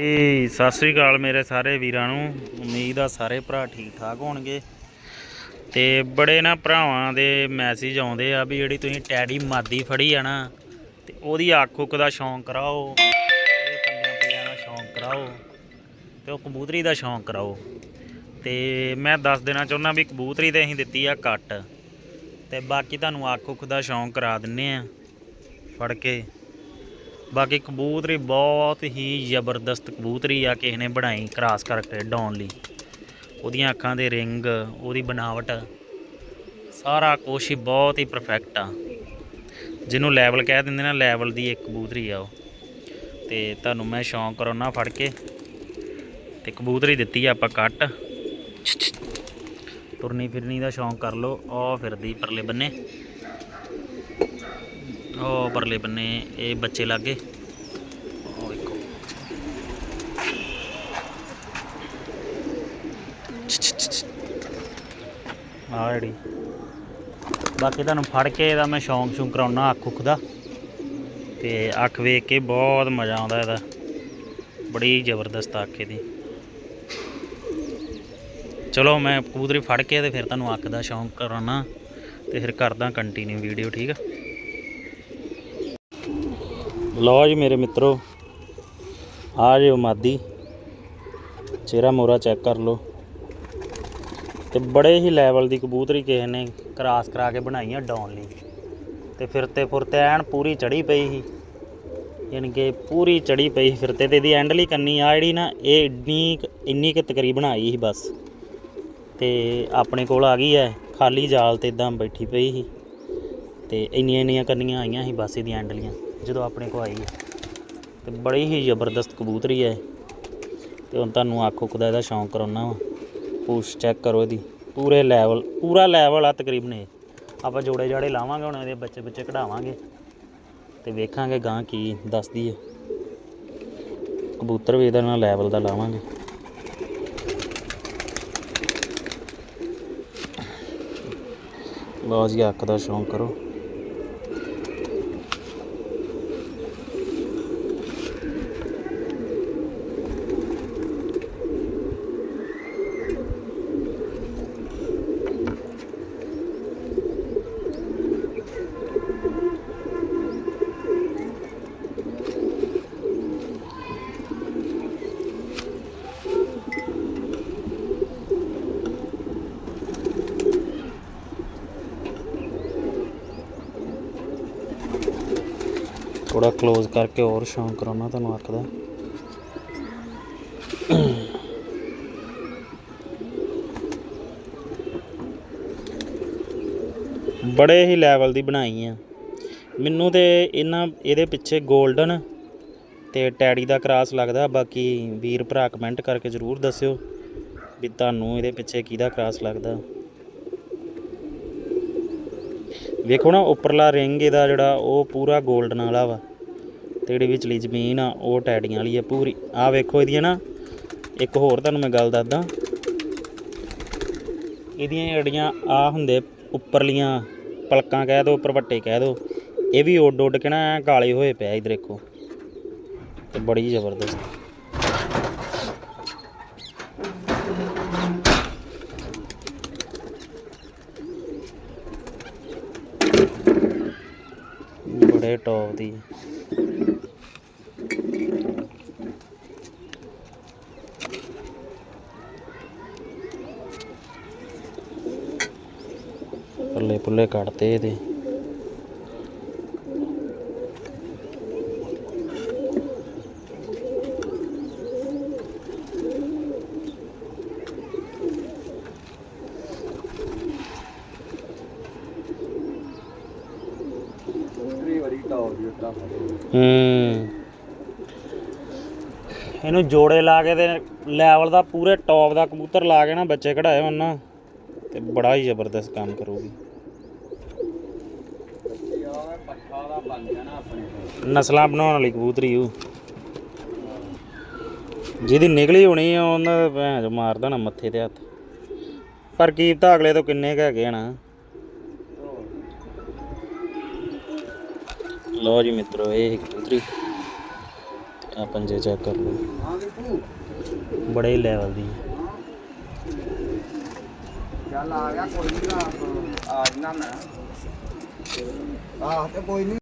ਏ, ਸਤਿ ਸ੍ਰੀ ਅਕਾਲ ਮੇਰੇ ਸਾਰੇ ਵੀਰਾਂ ਨੂੰ। ਉਮੀਦ ਆ ਸਾਰੇ ਭਰਾ ਠੀਕ ਠਾਕ ਹੋਣਗੇ। ਤੇ ਬੜੇ ਨਾ ਭਰਾਵਾਂ ਦੇ ਮੈਸੇਜ ਆਉਂਦੇ ਆ ਵੀ ਜਿਹੜੀ ਤੁਸੀਂ ਟੈਡੀ ਮਾਦੀ ਫੜੀ ਆ ਨਾ, ਤੇ ਉਹਦੀ ਅੱਖ ਉੱਕ ਦਾ ਸ਼ੌਂਕ ਕਰਾਓ ਉਹਦੇ ਪੱਲਿਆਂ ਪੱਲਿਆਂ ਦਾ ਸ਼ੌਂਕ ਕਰਾਓ, ਤੇ ਉਹ ਕਬੂਤਰੀ ਦਾ ਸ਼ੌਂਕ ਕਰਾਓ। ਤੇ ਮੈਂ ਦੱਸ ਦੇਣਾ ਚਾਹੁੰਦਾ ਵੀ ਕਬੂਤਰੀ ਤੇ ਅਸੀਂ ਦਿੱਤੀ ਆ ਕੱਟ, ਤੇ ਬਾਕੀ ਤੁਹਾਨੂੰ ਅੱਖ ਉੱਖ ਦਾ ਸ਼ੌਂਕ ਕਰਾ ਦਿੰਨੇ ਆ, ਫੜ ਕੇ। ਬਾਕੀ ਕਬੂਤਰੀ ਬਹੁਤ ਹੀ ਜ਼ਬਰਦਸਤ ਕਬੂਤਰੀ ਆ ਕਿਸੇ ਨੇ ਬਣਾਈ ਕਰਾਸ ਕਰਕੇ ਡਾਉਣ ਲਈ। ਉਹਦੀਆਂ ਅੱਖਾਂ ਦੇ ਰਿੰਗ, ਉਹਦੀ ਬਣਾਵਟ, ਸਾਰਾ ਕੁਛ ਹੀ ਬਹੁਤ ਹੀ ਪਰਫੈਕਟ ਆ। ਜਿਹਨੂੰ ਲੈਵਲ ਕਹਿ ਦਿੰਦੇ ਨਾ ਲੈਵਲ ਦੀ ਇੱਕ ਕਬੂਤਰੀ ਆ ਉਹ। ਤੇ ਤੁਹਾਨੂੰ ਮੈਂ ਸ਼ੌਂਕ ਕਰਾਉਣਾ ਫੜ ਕੇ। ਤੇ ਕਬੂਤਰੀ ਦਿੱਤੀ ਆ ਆਪਾਂ ਕੱਟ। ਤੁਰਨੀ ਫਿਰਨੀ ਦਾ ਸ਼ੌਂਕ ਕਰ ਲਓ ਆ ਫਿਰਦੀ ਪਰਲੇ ਬੰਨੇ। ਉਹ ਪਰਲੇ ਬੰਨੇ ਇਹ ਬੱਚੇ ਲੱਗੇ। ਉਹ ਵੇਖੋ। ਆਹ ਜਿਹੜੀ। ਬਾਕੀ ਤੁਹਾਨੂੰ ਫੜ ਕੇ ਇਹਦਾ ਮੈਂ ਸ਼ੌਂਕ ਸ਼ੌਂਕ ਕਰਾਉਣਾ ਅੱਖ ਉੱਖ ਦਾ। ਤੇ ਅੱਖ ਵੇਖ ਕੇ ਬਹੁਤ ਮਜ਼ਾ ਆਉਂਦਾ ਇਹਦਾ। ਬੜੀ ਜ਼ਬਰਦਸਤ ਅੱਖ ਇਹਦੀ। ਚਲੋ ਮੈਂ ਕਬੂਤਰੀ ਫੜ ਕੇ ਤੇ ਫਿਰ ਤੁਹਾਨੂੰ ਅੱਖ ਦਾ ਸ਼ੌਂਕ ਕਰਾਉਣਾ ਤੇ ਫਿਰ ਕਰਦਾ ਕੰਟੀਨਿਊ ਵੀਡੀਓ ਠੀਕ ਆ? ਲਓ ਜੀ ਮੇਰੇ ਮਿੱਤਰੋ, ਆ ਜਿਓ ਮਾਦੀ। ਚਿਹਰਾ ਮੋਰਾ ਚੈੱਕ ਕਰ ਲਓ। ਤੇ ਬੜੇ ਹੀ ਲੈਵਲ ਦੀ ਕਬੂਤਰੀ ਕਿਸੇ ਨੇ ਕਰਾਸ ਕਰਾ ਕੇ ਬਣਾਈ ਆ ਡਾਉਣ ਲਈ। ਤੇ ਫਿਰਤੇ ਫੁਰਤੇ ਐਨ ਪੂਰੀ ਚੜੀ ਪਈ ਸੀ। ਯਾਨੀ ਕਿ ਪੂਰੀ ਚੜੀ ਪਈ ਸੀ ਫਿਰਤੇ ਤੇ, ਇਹਦੀ ਐਂਡਲੀ ਕੰਨੀ ਆ ਜਿਹੜੀ ਨਾ, ਇਹ ਇੰਨੀ ਕੁ- ਇੰਨੀ ਕਿ ਤਕਰੀਬਨ ਆਈ ਸੀ ਬਸ। ਤੇ ਆਪਣੇ ਕੋਲ ਆ ਗਈ ਐ, ਖਾਲੀ ਜਾਲ ਤੇ ਇਦਾਂ ਬੈਠੀ ਪਈ ਸੀ। ਤੇ ਇੰਨੀਆਂ ਇੰਨੀਆਂ ਕੰਨੀਆਂ ਆਈਆਂ ਸੀ ਬਸ ਇਹਦੀਆਂ ਐਂਡਲੀਆਂ ਜਦੋਂ ਆਪਣੇ ਕੋ ਆਈ ਹੈ। ਤੇ ਬੜੀ ਹੀ ਜ਼ਬਰਦਸਤ ਕਬੂਤਰੀ ਹੈ ਤੇ ਹੁਣ ਤੁਹਾਨੂੰ ਆਖੋ ਉੱਖ ਇਹਦਾ ਸ਼ੌਂਕ ਕਰਾਉਣਾ ਵਾ। ਪੂਛ ਚੈੱਕ ਕਰੋ ਇਹਦੀ। ਪੂਰੇ ਲੈਵਲ ਪੂਰਾ ਲੈਵਲ ਆ ਤਕਰੀਬਨ ਇਹ। ਆਪਾਂ ਜੋੜੇ ਜਾੜੇ ਲਾਵਾਂਗੇ ਹੁਣ, ਇਹਦੇ ਬੱਚੇ ਬੱਚੇ ਕਢਾਵਾਂਗੇ। ਤੇ ਵੇਖਾਂਗੇ ਗਾਂ ਕੀ ਦੱਸਦੀ ਹੈ। ਕਬੂਤਰ ਵੀ ਇਹਦਾ ਨਾਲ ਲੈਵਲ ਦਾ ਲਾਵਾਂਗੇ। ਲਓ ਜੀ ਅੱਖ ਦਾ ਸ਼ੌਂਕ ਕਰੋ। ਥੋੜਾ ক্লোਜ਼ ਕਰਕੇ ਹੋਰ ਸ਼ੌਂਕ ਕਰਾਉਣਾ ਤੁਹਾਨੂੰ ਅੱਖ ਦਾ ਬੜੇ ਹੀ ਲੈਵਲ ਦੀ ਬਣਾਈ ਆ। ਮੈਨੂੰ ਤੇ ਇਹਨਾਂ, ਇਹਦੇ ਪਿੱਛੇ 골ਡਨ ਤੇ ਟੈਡੀ ਦਾ ਕਰਾਸ ਲੱਗਦਾ, ਬਾਕੀ ਵੀਰ ਭਰਾ ਕਮੈਂਟ ਕਰਕੇ ਜ਼ਰੂਰ ਦੱਸਿਓ ਵੀ ਤੁਹਾਨੂੰ ਇਹਦੇ ਪਿੱਛੇ ਕਿਹਦਾ ਕਰਾਸ ਲੱਗਦਾ। ਵੇਖੋ ਨਾ, ਉੱਪਰਲਾ ਰਿੰਗ ਇਹਦਾ ਜਿਹੜਾ, ਉਹ ਪੂਰਾ 골ਡਨ ਵਾਲਾ ਵਾ। ਤੇ ਜਿਹੜੀ ਵਿਚਲੀ ਜ਼ਮੀਨ ਆ, ਉਹ ਟੈਡੀਆਂ ਵਾਲੀ ਆ ਪੂਰੀ। ਆ ਵੇਖੋ ਇਹਦੀਆਂ ਨਾ, ਇੱਕ ਹੋਰ ਤੁਹਾਨੂੰ ਮੈਂ ਗੱਲ ਦੱਸਦਾ। ਇਹਦੀਆਂ ਜਿਹੜੀਆਂ ਆ ਹੁੰਦੇ ਉੱਪਰਲੀਆਂ ਪਲਕਾਂ ਕਹਿ ਦੋ ਪਰਵੱਟੇ ਕਹਿ ਦੋ, ਇਹ ਵੀ ਉੱਡ ਉੱਡ ਕੇ ਨਾ ਕਾਲੇ ਹੋਏ ਪਿਆ ਇਧਰ ਦੇਖੋ ਤੇ ਬੜੀ ਜ਼ਬਰਦਸਤ। ਬੜੇ ਟੌਪ ਦੀ। ਪੱਲੇ ਪੁੱਲੇ ਕੱਟਦੇ ਇਹਦੇ। ਹੂੰ। ਇਹਨੂੰ ਜੋੜੇ ਲਾ ਕੇ ਤੇ ਲੈਵਲ ਦਾ ਪੂਰੇ ਟੌਪ ਦਾ ਕਬੂਤਰ ਲਾ ਕੇ ਨਾ ਬੱਚੇ ਕਢਾਏ ਹੋਣ ਤੇ ਬੜਾ ਹੀ ਜ਼ਬਰਦਸਤ ਕੰਮ ਕਰੂਗੀ। ਨਸਲਾਂ ਬਣਾਉਣ ਵਾਲੀ ਕਬੂਤਰੀ ਉਹ। ਜਿਹਦੀ ਨਿਕਲੀ ਹੋਣੀ ਉਹਨਾਂ ਦਾ ਭੈਣ ਚੋ ਮਾਰਦਾ ਨਾ ਮੱਥੇ ਤੇ ਹੱਥ। ਪਰ ਕੀਪਤਾ ਅਗਲੇ ਤੋਂ ਕਿੰਨੇ ਕੁ ਹੈਗੇ ਨਾ। ਲਓ ਜੀ ਮਿੱਤਰੋ, ਇਹ ਕਬੂਤਰੀ ਆ ਪੰਜੇ ਚੈੱਕ ਕਰ ਲਓ ਬੜੇ ਲੈਵਲ ਦੀ। ਚੱਲ ਆ ਗਿਆ, ਕੋਈ ਨਹੀਂ ਆ ਜਨਾ ਮੈਂ। ਆਹ, ਤੇ ਕੋਈ ਨਹੀਂ